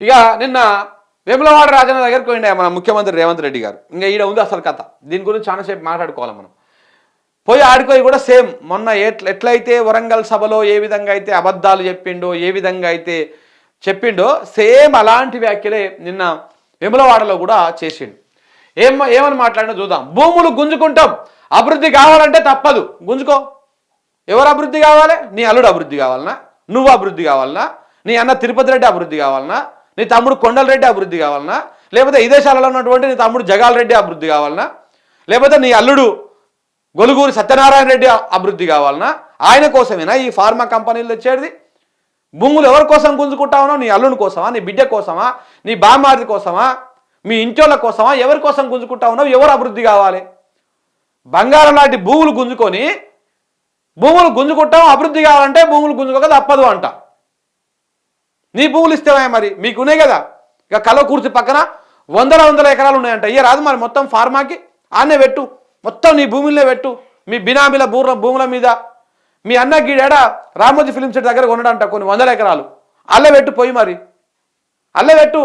ఇక నిన్న వేములవాడ రాజన్న దగ్గరికి పోయిండే మన ముఖ్యమంత్రి రేవంత్ రెడ్డి గారు. ఇంకా ఈడ ఉంది అసలు కథ. దీని గురించి చాలాసేపు మాట్లాడుకోవాలి మనం. పోయి ఆడిపోయి కూడా సేమ్. మొన్న ఎట్ల ఎట్లయితే వరంగల్ సభలో ఏ విధంగా అయితే అబద్ధాలు చెప్పిండో ఏ విధంగా అయితే చెప్పిండో సేమ్ అలాంటి వ్యాఖ్యలే నిన్న వేములవాడలో కూడా చేసిండు. ఏం ఏమని మాట్లాడినా చూద్దాం. భూములు గుంజుకుంటాం. అభివృద్ధి కావాలంటే తప్పదు. గుంజుకో. ఎవరు అభివృద్ధి కావాలి? నీ అల్లుడు అభివృద్ధి కావాలనా? నువ్వు అభివృద్ధి కావాలనా? నీ అన్న తిరుపతి రెడ్డి అభివృద్ధి కావాలనా? నీ తమ్ముడు కొండలరెడ్డి అభివృద్ధి కావాలనా? లేకపోతే విదేశాలలో ఉన్నటువంటి నీ తమ్ముడు జగాల్ రెడ్డి అభివృద్ధి కావాలనా? లేకపోతే నీ అల్లుడు గొలుగూరి సత్యనారాయణ రెడ్డి అభివృద్ధి కావాలనా? ఆయన కోసమేనా ఈ ఫార్మా కంపెనీలు తెచ్చేది భూములు ఎవరి కోసం గుంజుకుంటా ఉన్నావు? నీ అల్లుని కోసమా? నీ బిడ్డ కోసమా? నీ బామ్మారి కోసమా? మీ ఇంటోళ్ళ కోసమా? ఎవరి కోసం గుంజుకుంటా ఉన్నావు? ఎవరు అభివృద్ధి కావాలి? బంగారం లాంటి భూములు గుంజుకొని భూములు గుంజుకుంటాం అభివృద్ధి కావాలంటే భూములు గుంజుకోక తప్పదు అంట. నీ భూములు ఇస్తేవా మరి? మీకు ఉన్నాయి కదా. ఇక కలవకూర్చి పక్కన వందల వందల ఎకరాలు ఉన్నాయంట. ఇయ్య రాదు మరి మొత్తం ఫార్మాకి. ఆనే పెట్టు. మొత్తం నీ భూములనే పెట్టు. మీ బినామీల భూముల భూముల మీద. మీ అన్న గీడేడ రామోజీ ఫిలిం సిటీ దగ్గర కొనడంట కొన్ని వందల ఎకరాలు. అల్లె పెట్టు పోయి మరి. అల్లె పెట్టు.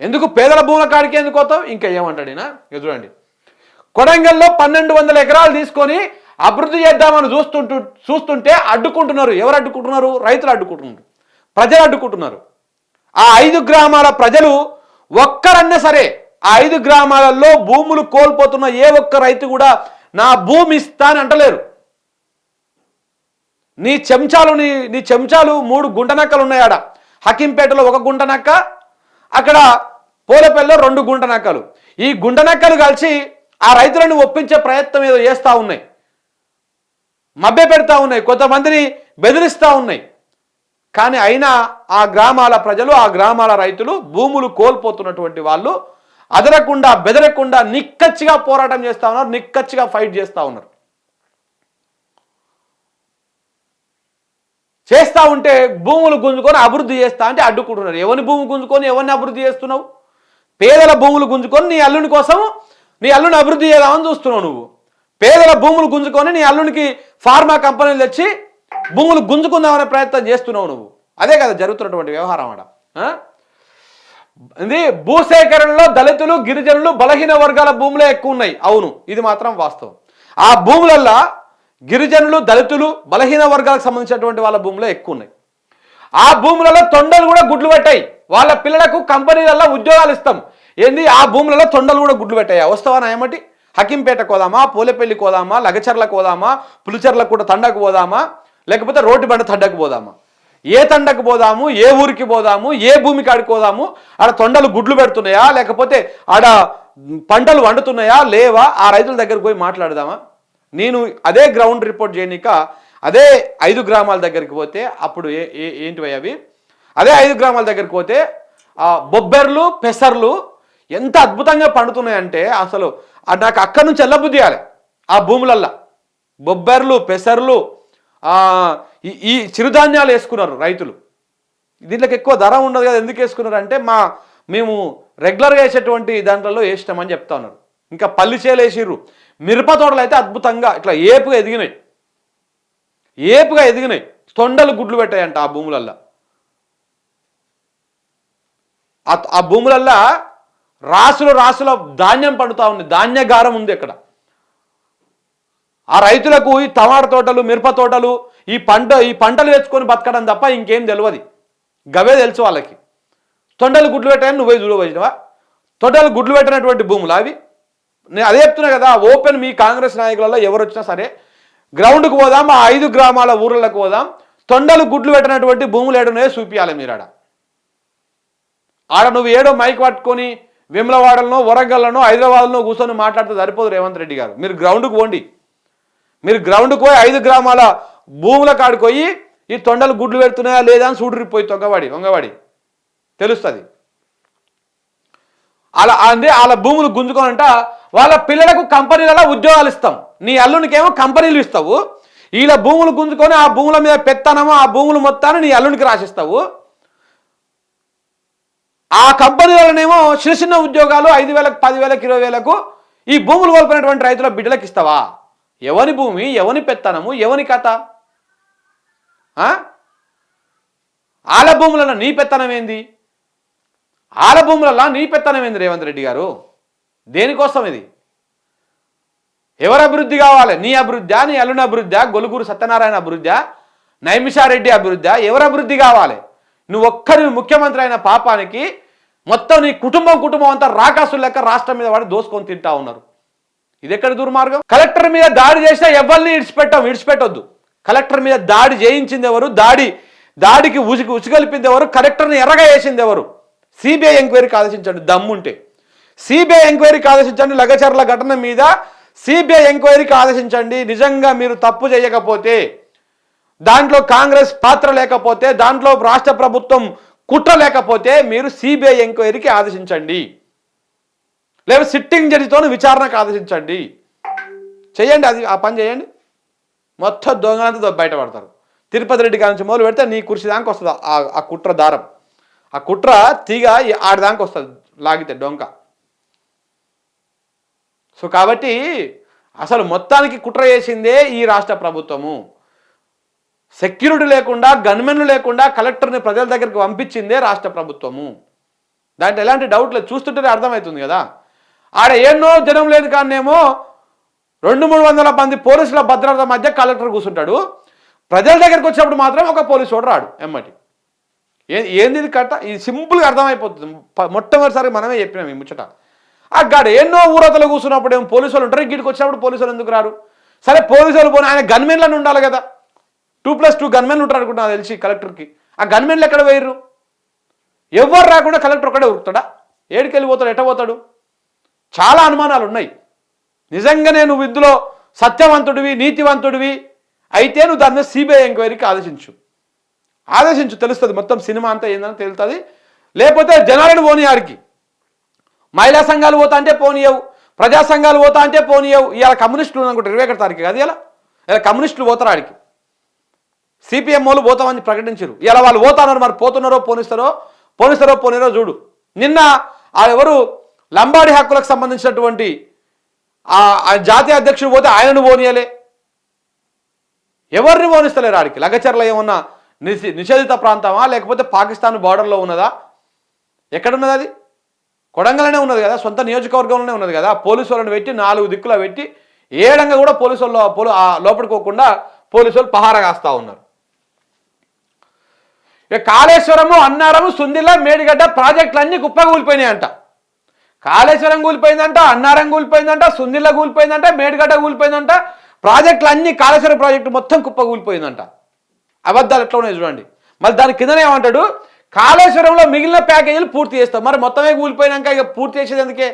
ఎందుకు పేదల భూముల కాడికి ఎందుకు పోతావు? ఇంకా ఏమంటాడు ఇక చూడండి. కొడంగల్లో పన్నెండు వందల ఎకరాలు తీసుకొని అభివృద్ధి చేద్దామని చూస్తుంటూ చూస్తుంటే అడ్డుకుంటున్నారు. ఎవరు అడ్డుకుంటున్నారు? రైతులు అడ్డుకుంటున్నారు. ప్రజలు అడ్డుకుంటున్నారు. ఆ ఐదు గ్రామాల ప్రజలు ఒక్కరన్నా సరే ఆ ఐదు గ్రామాలలో భూములు కోల్పోతున్న ఏ ఒక్క రైతు కూడా నా భూమి ఇస్తా అని అంటలేరు. నీ చెంచాలు నీ నీ చెంచాలు మూడు గుంటనక్కలు ఉన్నాయాడ హకింపేటలో ఒక గుంటనక్క అక్కడ పోలపల్లిలో రెండు గుంటనక్కలు. ఈ గుంటనక్కలు కలిసి ఆ రైతులను ఒప్పించే ప్రయత్నం ఏదో చేస్తూ ఉన్నాయి. మభ్య పెడతా ఉన్నాయి. కొంతమందిని బెదిరిస్తూ ఉన్నాయి. కానీ అయినా ఆ గ్రామాల ప్రజలు ఆ గ్రామాల రైతులు భూములు కోల్పోతున్నటువంటి వాళ్ళు అదరకుండా బెదరకుండా నిక్కచ్చిగా పోరాటం చేస్తూ ఉన్నారు నిక్కచ్చిగా ఫైట్ చేస్తూ ఉన్నారు. చేస్తూ ఉంటే భూములు గుంజుకొని అభివృద్ధి చేస్తా అంటే అడ్డుకుంటున్నారు. ఎవరిని భూమి గుంజుకొని ఎవరిని అభివృద్ధి చేస్తున్నావు? పేదల భూములు గుంజుకొని నీ అల్లుని కోసం నీ అల్లుని అభివృద్ధి చేద్దామని చూస్తున్నావు నువ్వు. పేదల భూములు గుంజుకొని నీ అల్లునికి ఫార్మా కంపెనీలు తెచ్చి భూములు గుంజుకుందామనే ప్రయత్నం చేస్తున్నావు నువ్వు. అదే కదా జరుగుతున్నటువంటి వ్యవహారం ఆడ. ఆ? ఇది భూసేకరణలో దళితులు గిరిజనులు బలహీన వర్గాల భూములే ఎక్కువ ఉన్నాయి అవును ఇది మాత్రం వాస్తవం. ఆ భూములల్లో గిరిజనులు దళితులు బలహీన వర్గాలకు సంబంధించినటువంటి వాళ్ళ భూములే ఎక్కువ ఉన్నాయి ఆ భూములలో తొండలు కూడా గుడ్లు పెట్టాయి. వాళ్ళ పిల్లలకు కంపెనీలలో ఉద్యోగాలు ఇస్తాం. ఏంది? ఆ భూములలో తొండలు కూడా గుడ్లు పెట్టాయి? వస్తావా నా ఏమటి హకింపేట కోదామా? పోలేపల్లి కోదామా? లగచర్ల కోదామా? పులిచెర్లకు కూడా తండకు పోదామా? లేకపోతే రోడ్డు బండ తండకు పోదామా. ఏ తండకు పోదాము ఏ ఊరికి పోదాము ఏ భూమి కాడికి పోదాము ఆడ తొండలు గుడ్లు పెడుతున్నాయా లేకపోతే ఆడ పంటలు వండుతున్నాయా లేవా? ఆ రైతుల దగ్గరికి పోయి మాట్లాడదామా? నేను అదే గ్రౌండ్ రిపోర్ట్ చేయనిక అదే ఐదు గ్రామాల దగ్గరికి పోతే అప్పుడు ఏ ఏ- ఏంటివి అవి? అదే ఐదు గ్రామాల దగ్గరికి పోతే బొబ్బెర్లు పెసర్లు ఎంత అద్భుతంగా పండుతున్నాయంటే అసలు ఆ నాకు అక్కడి నుంచి ఎల్లబుద్ధి చేయాలి ఆ భూములల్లా. బొబ్బెర్లు పెసర్లు ఈ- ఈ చిరుధాన్యాలు వేసుకున్నారు రైతులు. దీంట్లోకి ఎక్కువ ధర ఉండదు కదా ఎందుకు వేసుకున్నారు అంటే మా మేము రెగ్యులర్గా వేసేటువంటి దాంట్లో వేసినామని చెప్తా ఉన్నారు. ఇంకా పల్లి చేలు వేసిర్రు. మిరప తోటలు అయితే అద్భుతంగా ఇట్లా ఏపుగా ఎదిగినాయి. ఏపుగా ఎదిగినాయి. తొండలు గుడ్లు పెట్టాయంట ఆ భూములల్లో. ఆ- భూములల్లో రాసులు రాసుల ధాన్యం పండుతా ఉంది. ధాన్యగారం ఉంది ఇక్కడ ఆ రైతులకు ఈ టమాటా తోటలు మిరప తోటలు ఈ పంట ఈ పంటలు తెచ్చుకొని బతకడం తప్ప ఇంకేం తెలియదు గవే తెలుసు వాళ్ళకి. తొండలు గుడ్లు పెట్టాయని నువ్వే చూడవచ్చినవా? తొండలు గుడ్లు పెట్టినటువంటి భూములు అవి? నేను అదే చెప్తున్నా కదా ఓపెన్ మీ కాంగ్రెస్ నాయకులలో ఎవరు వచ్చినా సరే గ్రౌండ్కి పోదాం ఆ ఐదు గ్రామాల ఊర్లకు పోదాం తొండలు గుడ్లు పెట్టినటువంటి భూములు ఏడనే చూపించాలి మీరు ఆడ ఆడ నువ్వు ఏడో మైక్ పట్టుకొని విమలవాడలను వరంగల్లోనో హైదరాబాద్లో కూర్చొని మాట్లాడితే సరిపోదు రేవంత్ రెడ్డి గారు. మీరు గ్రౌండ్కి పోండి. మీరు గ్రౌండ్కి పోయి ఐదు గ్రామాల భూముల కాడికి పోయి ఈ తొండలు గుడ్లు పెడుతున్నాయా లేదా అని చూడరిపోయి తొంగవాడి వంగవాడి. తెలుస్తుంది. అలా అంటే వాళ్ళ భూములు గుంజుకోనంట వాళ్ళ పిల్లలకు కంపెనీలలో ఉద్యోగాలు ఇస్తాం. నీ అల్లునికేమో కంపెనీలు ఇస్తావు. వీళ్ళ భూములు గుంజుకొని ఆ భూముల మీద పెత్తనము ఆ భూములు మొత్తాన్ని నీ అల్లునికి రాసిస్తావు. ఆ కంపెనీలనేమో చిన్న చిన్న ఉద్యోగాలు ఐదు వేలకు పదివేలకు ఇరవై వేలకు ఈ భూములు కోల్పోయినటువంటి రైతుల బిడ్డలకు ఇస్తావా? ఎవని భూమి ఎవని పెత్తనము ఎవని కథ? ఆ? భూములలో నీ పెత్తనం ఏంది? ఆల భూములలో నీ పెత్తనం ఏంది రేవంత్ రెడ్డి గారు? దేనికోసం ఇది? ఎవరు అభివృద్ధి కావాలి? నీ అభివృద్ధి నీ అల్లుని అభివృద్ధి గొలుగురు సత్యనారాయణ అభివృద్ధి నైమిషారెడ్డి అభివృద్ధి ఎవరు అభివృద్ధి కావాలి? నువ్వు ఒక్కరి ముఖ్యమంత్రి అయిన పాపానికి మొత్తం నీ కుటుంబం కుటుంబం అంతా రాకాసులు లెక్క రాష్ట్రం మీద వాడి దోసుకొని తింటా ఉన్నారు. ఇది ఎక్కడ దుర్మార్గం? కలెక్టర్ మీద దాడి చేసినా ఎవరిని ఇడిచిపెట్టాం విడిచిపెట్టొద్దు. కలెక్టర్ మీద దాడి చేయించింది ఎవరు దాడి దాడికి ఉసికి ఉసిగలిపింది ఎవరు కలెక్టర్ని ఎర్రగా వేసింది ఎవరు సిబిఐ ఎంక్వైరీకి ఆదేశించండి దమ్ముంటే. సిబిఐ ఎంక్వైరీకి ఆదేశించండి లగచర్ల ఘటన మీద సిబిఐ ఎంక్వైరీకి ఆదేశించండి నిజంగా మీరు తప్పు చేయకపోతే దాంట్లో కాంగ్రెస్ పాత్ర లేకపోతే దాంట్లో రాష్ట్ర ప్రభుత్వం కుట్ర లేకపోతే మీరు సిబిఐ ఎంక్వైరీకి ఆదేశించండి. లేదా సిట్టింగ్ జడ్జితో విచారణకు ఆదేశించండి చేయండి అది ఆ పని చేయండి మొత్తం దొంగలంతా బయటపడతారు. తిరుపతి రెడ్డి గారి నుంచి మొదలు పెడితే నీ కుర్చీ దానికి వస్తుంది ఆ- ఆ కుట్ర దారం. ఆ కుట్ర తీగ ఈ వస్తుంది లాగితే డొంక సో కాబట్టి అసలు మొత్తానికి కుట్ర చేసిందే ఈ రాష్ట్ర ప్రభుత్వము. సెక్యూరిటీ లేకుండా గన్మెన్లు లేకుండా కలెక్టర్ని ప్రజల దగ్గరికి పంపించిందే రాష్ట్ర ప్రభుత్వము. దాంట్లో ఎలాంటి డౌట్ లేదు చూస్తుంటేనే అర్థమవుతుంది కదా. ఆడ ఎన్నో జనం లేదు కానేమో రెండు మూడు వందల మంది పోలీసుల భద్రత మధ్య కలెక్టర్ కూర్చుంటాడు. ప్రజల దగ్గరికి వచ్చినప్పుడు మాత్రం ఒక పోలీసు వాడు రాడు ఎమ్మటి. ఏ ఏంది ఇది కట్ట ఇది సింపుల్గా అర్థమైపోతుంది. మొట్టమొదటిసారి మనమే చెప్పినాం ఈ ముచ్చట. ఆ గాడు ఎన్నో ఊరతలు కూర్చున్నప్పుడు ఏమో పోలీసు వాళ్ళు ఉంటారు. గిడికి వచ్చినప్పుడు పోలీసు ఎందుకు రారు? సరే పోలీసు వాళ్ళు పోనీ ఆయన గన్మెన్లను ఉండాలి కదా. టూ ప్లస్ టూ గన్మెన్లు ఉంటారు అనుకుంటున్నా తెలిసి కలెక్టర్కి. ఆ గన్మెన్లు ఎక్కడ వేయరు ఎవరు రాకుండా కలెక్టర్ ఒక్కడే ఉరుకుతాడా? ఏడికి వెళ్ళిపోతాడు ఎట్ట పోతాడు చాలా అనుమానాలు ఉన్నాయి నిజంగానే నువ్వు ఇందులో సత్యవంతుడివి నీతివంతుడివి అయితే నువ్వు దాని మీద సిబిఐ ఎంక్వైరీకి ఆదేశించు. ఆదేశించు తెలుస్తుంది. మొత్తం సినిమా అంతా ఏందని తెలుస్తుంది లేకపోతే జనాలను పోనీ ఆడికి. మహిళా సంఘాలు పోతా అంటే పోనీయవు ప్రజా సంఘాలు పోతా అంటే పోనీయవు ఇవాళ కమ్యూనిస్టులు అనుకుంటారు ఇరవై ఒకటి తారీఖు కదా ఇలా ఇలా కమ్యూనిస్టులు పోతారు ఆడికి. సిపిఎం వాళ్ళు పోతామని ప్రకటించారు. ఇలా వాళ్ళు పోతాన్నారు మరి పోతున్నారో పోనిస్తారో పోనిస్తారో పోనీరో చూడు. నిన్న ఆ ఎవరు లంబాడి హక్కులకు సంబంధించినటువంటి ఆ జాతీయ అధ్యక్షుడు పోతే ఆయనను పోనీయలే. ఎవరిని పోనిస్తలేరు ఆడికి? లగచర్ల ఏమన్నా నిషి నిషేధిత ప్రాంతమా? లేకపోతే పాకిస్తాన్ బార్డర్లో ఉన్నదా? ఎక్కడున్నది అది? కొడంగల్లోనే ఉన్నది కదా? సొంత నియోజకవర్గంలోనే ఉన్నది కదా? పోలీసు వాళ్ళని పెట్టి నాలుగు దిక్కులో పెట్టి ఏడంగా కూడా పోలీసు వాళ్ళు పోలు ఆ లోపలికి పోలీసు వాళ్ళు పహారా కాస్తా ఉన్నారు. ఇక కాళేశ్వరము అన్నారము సుందిల మేడిగడ్డ ప్రాజెక్టులు కుప్పగూలిపోయినాయి అంట కాళేశ్వరం కూలిపోయిందంట అన్నారం కూలిపోయిందంట సుందిల్ల కూలిపోయిందంట మేడిగడ్డ కూలిపోయిందంట. ప్రాజెక్టులు అన్ని కాళేశ్వరం ప్రాజెక్టు మొత్తం కుప్ప కూలిపోయిందంట. అబద్ధాలు ఎట్లా ఉన్నాయి చూడండి. మళ్ళీ దాని కిందనే ఏమంటాడు? కాళేశ్వరంలో మిగిలిన ప్యాకేజీలు పూర్తి చేస్తాం. మరి మొత్తమే కూలిపోయినాక ఇక పూర్తి చేసేది ఎందుకే?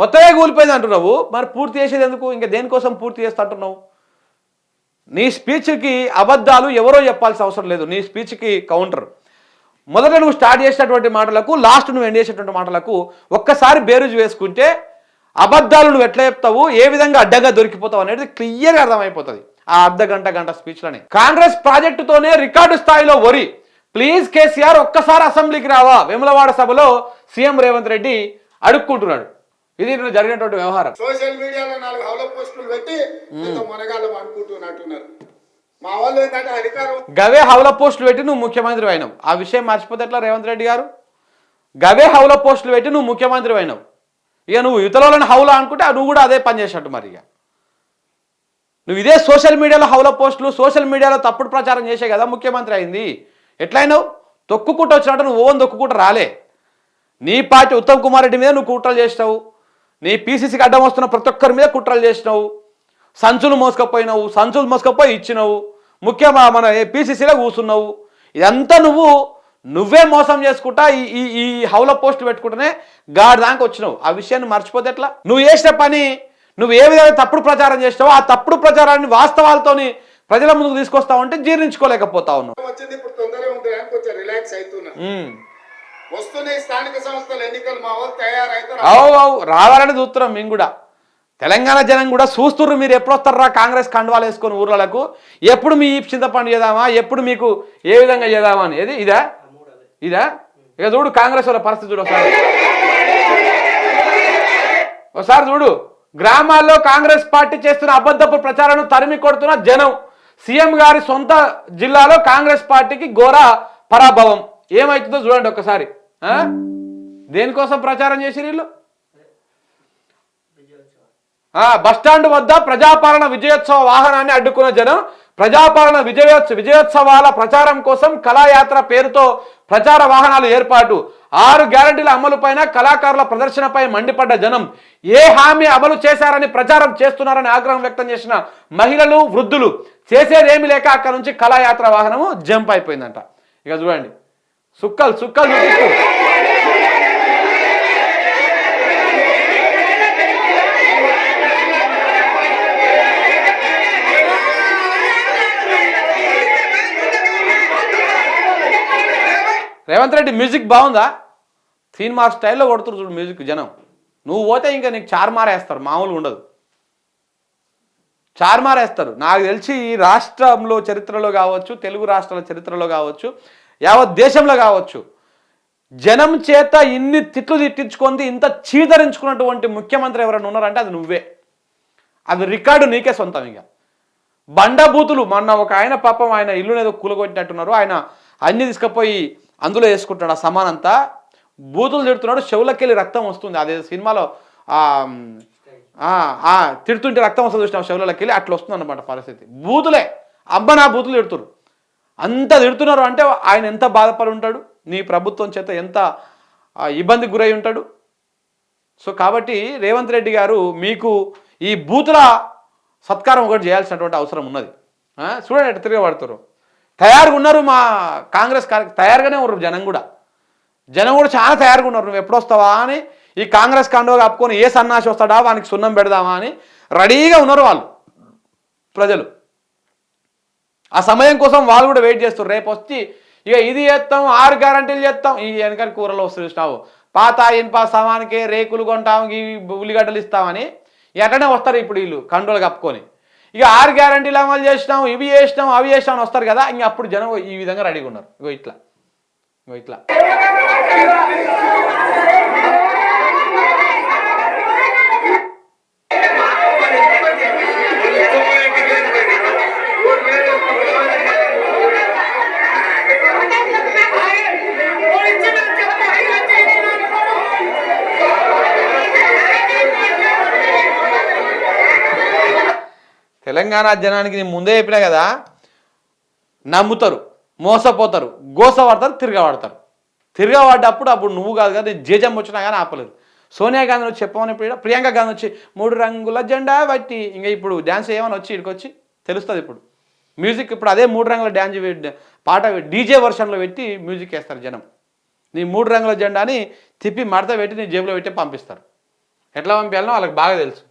మొత్తమే కూలిపోయింది అంటున్నావు. మరి పూర్తి చేసేది ఎందుకు? ఇంకా దేనికోసం పూర్తి చేస్తా అంటున్నావు? నీ స్పీచ్కి అబద్ధాలు ఎవరో చెప్పాల్సిన అవసరం లేదు. నీ స్పీచ్కి కౌంటర్. మొదట నువ్వు స్టార్ట్ చేసినటువంటి మాటలకు లాస్ట్ నువ్వు ఎండ్ చేసేటువంటి మాటలకు ఒక్కసారి బేరుజు వేసుకుంటే అబద్ధాలు నువ్వు ఎట్లా చెప్తావు ఏ విధంగా అడ్డగా దొరికిపోతావు అనేది క్లియర్గా అర్థమైపోతుంది. ఆ అర్ధ గంట గంట స్పీచ్లోనే కాంగ్రెస్ ప్రాజెక్టుతోనే రికార్డు స్థాయిలో వరి ప్లీజ్ కేసీఆర్ ఒక్కసారి అసెంబ్లీకి రావా. వేములవాడ సభలో సీఎం రేవంత్ రెడ్డి అడుక్కుంటున్నాడు. ఇది జరిగినటువంటి వ్యవహారం. సోషల్ మీడియాలో నాలుగు హౌల పోస్టులు పెట్టి మునగాళ్ళు అనుకుంటున్నట్టున్నారు. మా వాళ్ళు ఏంటంటే అధికారం గవే హౌల పోస్టులు పెట్టి నువ్వు ముఖ్యమంత్రి అయినావు. ఆ విషయం మర్చిపోతే ఎట్లా రేవంత్ రెడ్డి గారు? గవే హౌల పోస్టులు పెట్టి నువ్వు ముఖ్యమంత్రి అయినావు. ఇక నువ్వు ఇతరులను హౌలా అనుకుంటే నువ్వు కూడా అదే పని చేసినట్టు మరి ఇక. నువ్వు ఇదే సోషల్ మీడియాలో హౌల పోస్టులు సోషల్ మీడియాలో తప్పుడు ప్రచారం చేసే కదా ముఖ్యమంత్రి అయింది. ఎట్లయినావు? తొక్కుకుంటూ వచ్చినట్టు నువ్వు ఓన్ తొక్కుకుంటూ రాలే. నీ పార్టీ ఉత్తమ్ కుమార్ రెడ్డి మీద నువ్వు కుట్రలు చేసినావు. నీ పీసీసీకి అడ్డం వస్తున్న ప్రతి ఒక్కరి మీద కుట్రలు చేసినావు. సంచులు మోసుకపోయినావు సంచులు మోసుకపోయి ఇచ్చినావు ముఖ్యంగా మన పీసీసీలో కూర్చున్నావు. ఇదంతా నువ్వు నువ్వే మోసం చేసుకుంటా ఈ ఈ హౌల పోస్ట్ పెట్టుకుంటేనే గాడి దాకా వచ్చినావు. ఆ విషయాన్ని మర్చిపోతే ఎట్లా? నువ్వు చేసిన పని నువ్వు ఏ విధంగా తప్పుడు ప్రచారం చేసినావో ఆ తప్పుడు ప్రచారాన్ని వాస్తవాలతోని ప్రజల ముందుకు తీసుకొస్తావంటే జీర్ణించుకోలేకపోతా ఉన్నావు. రావాలని చూస్తున్నాం మేము కూడా. తెలంగాణ జనం కూడా చూస్తుర్రు మీరు ఎప్పుడు వస్తారా కాంగ్రెస్ కండువాలు వేసుకొని ఊర్లకు ఎప్పుడు మీ చింతపండు చేద్దామా? ఎప్పుడు మీకు ఏ విధంగా చేద్దామా అని ఏది ఇదా? ఇదా? ఇక చూడు కాంగ్రెస్ వాళ్ళ పరిస్థితి చూడు ఒకసారి. ఒకసారి చూడు. గ్రామాల్లో కాంగ్రెస్ పార్టీ చేస్తున్న అబద్ధపు ప్రచారాన్ని తరిమి కొడుతున్న జనం. సీఎం గారి సొంత జిల్లాలో కాంగ్రెస్ పార్టీకి ఘోర పరాభవం. ఏమవుతుందో చూడండి ఒక్కసారి దేనికోసం ప్రచారం చేసి వీళ్ళు? బస్టాండ్ వద్ద ప్రజాపాలన విజయోత్సవ వాహనాన్ని అడ్డుకున్న జనం ప్రజాపాలన విజయోత్సవ విజయోత్సవాల ప్రచారం కోసం కళాయాత్ర పేరుతో ప్రచార వాహనాలు ఏర్పాటు. ఆరు గ్యారంటీల అమలుపైన కళాకారుల ప్రదర్శనపై మండిపడ్డ జనం ఏ హామీ అమలు చేశారని ప్రచారం చేస్తున్నారని ఆగ్రహం వ్యక్తం చేసిన మహిళలు వృద్ధులు చేసేదేమి లేక అక్కడ నుంచి కళాయాత్ర వాహనము జంప్ అయిపోయిందంట. ఇక చూడండి. సుక్కలు సుక్కలు చూపిస్తూ రేవంత్ రెడ్డి మ్యూజిక్ బాగుందా? సినిమా స్టైల్లో కొడుతురు చూడు మ్యూజిక్ జనం. నువ్వు పోతే ఇంకా నీకు చార్మార్ వేస్తారు మామూలుగా ఉండదు. చార్మార్ వేస్తారు నాకు తెలిసి ఈ రాష్ట్రంలో చరిత్రలో కావచ్చు తెలుగు రాష్ట్రాల చరిత్రలో కావచ్చు యావత్ దేశంలో కావచ్చు జనం చేత ఇన్ని తిట్లు తిట్టించుకుంది ఇంత చీదరించుకున్నటువంటి ముఖ్యమంత్రి ఎవరైనా ఉన్నారంటే అది నువ్వే. అది రికార్డు నీకే సొంతం ఇక. బండబూతులు మొన్న ఒక ఆయన పాపం ఆయన ఇల్లుని ఏదో కూలగొట్టినట్టున్నారు. ఆయన అన్ని తీసుకుపోయి అందులో వేసుకుంటాడు ఆ సమానంతా. బూతులు తిడుతున్నాడు చెవులకెళ్ళి రక్తం వస్తుంది. అదే సినిమాలో ఆ, తిడుతుంటే రక్తం వస్తుంది చూసిన చెవులకి వెళ్ళి అట్లా వస్తుంది అనమాట పరిస్థితి. బూతులే. అబ్బ నా బూతులు తిడుతురు అంత తిడుతున్నారు అంటే ఆయన ఎంత బాధపడి ఉంటాడు? నీ ప్రభుత్వం చేత ఎంత ఇబ్బందికి గురై ఉంటాడు? సో కాబట్టి రేవంత్ రెడ్డి గారు మీకు ఈ బూతుల సత్కారం ఒకటి చేయాల్సినటువంటి అవసరం ఉన్నది. చూడండి ఎట్లా తిరగబడుతారు. తయారుగా ఉన్నారు మా కాంగ్రెస్ కార్య తయారుగానే ఉన్నారు జనం కూడా. జనం కూడా చాలా తయారుగా ఉన్నారు. నువ్వు ఎప్పుడు వస్తావా అని ఈ కాంగ్రెస్ కాండో కప్పుకొని ఏ సన్నాసి వస్తాడా? వానికి సున్నం పెడదామా అని రెడీగా ఉన్నారు వాళ్ళు ప్రజలు. ఆ సమయం కోసం వాళ్ళు కూడా వెయిట్ చేస్తారు రేపు వచ్చి ఇక ఇది చేస్తాం ఆరు గ్యారంటీలు చేస్తాం. ఈ వెనకటి కూరలో వస్తుంది స్టావు పాత ఇనుప సమానికే రేకులు కొంటాం ఈ ఉల్లిగడ్డలు ఇస్తామని ఎటనే వస్తారు ఇప్పుడు వీళ్ళు కండోలు కప్పుకొని. ఇక ఆరు గ్యారంటీలు అమలు చేసినాం ఇవి చేసినాం అవి చేసినాం అని వస్తారు కదా ఇంక అప్పుడు జనం ఈ విధంగా రెడీగా ఉన్నారు. ఇగో ఇట్లా. ఇగో ఇట్లా. తెలంగాణ జనానికి నేను ముందే చెప్పినా కదా నమ్ముతారు మోసపోతారు గోసపడతారు తిరగబడతారు తిరగబడ్డప్పుడు అప్పుడు నువ్వు కాదు కదా జేజం వచ్చినా కానీ ఆపలేరు. సోనియా గాంధీ వచ్చి చెప్పమని ఇప్పుడు ప్రియాంక గాంధీ వచ్చి మూడు రంగుల జెండా బట్టి ఇంకా ఇప్పుడు డ్యాన్స్ ఏమని వచ్చి ఇక్కడికి తెలుస్తుంది ఇప్పుడు. మ్యూజిక్ ఇప్పుడు అదే మూడు రంగుల డ్యాన్స్ పాట డీజే వర్షన్లో పెట్టి మ్యూజిక్ వేస్తారు జనం. నీ మూడు రంగుల జెండాని తిప్పి మడత పెట్టి నీ జేబులో పెట్టి పంపిస్తారు. ఎట్లా పంపించాలనో వాళ్ళకి బాగా తెలుసు.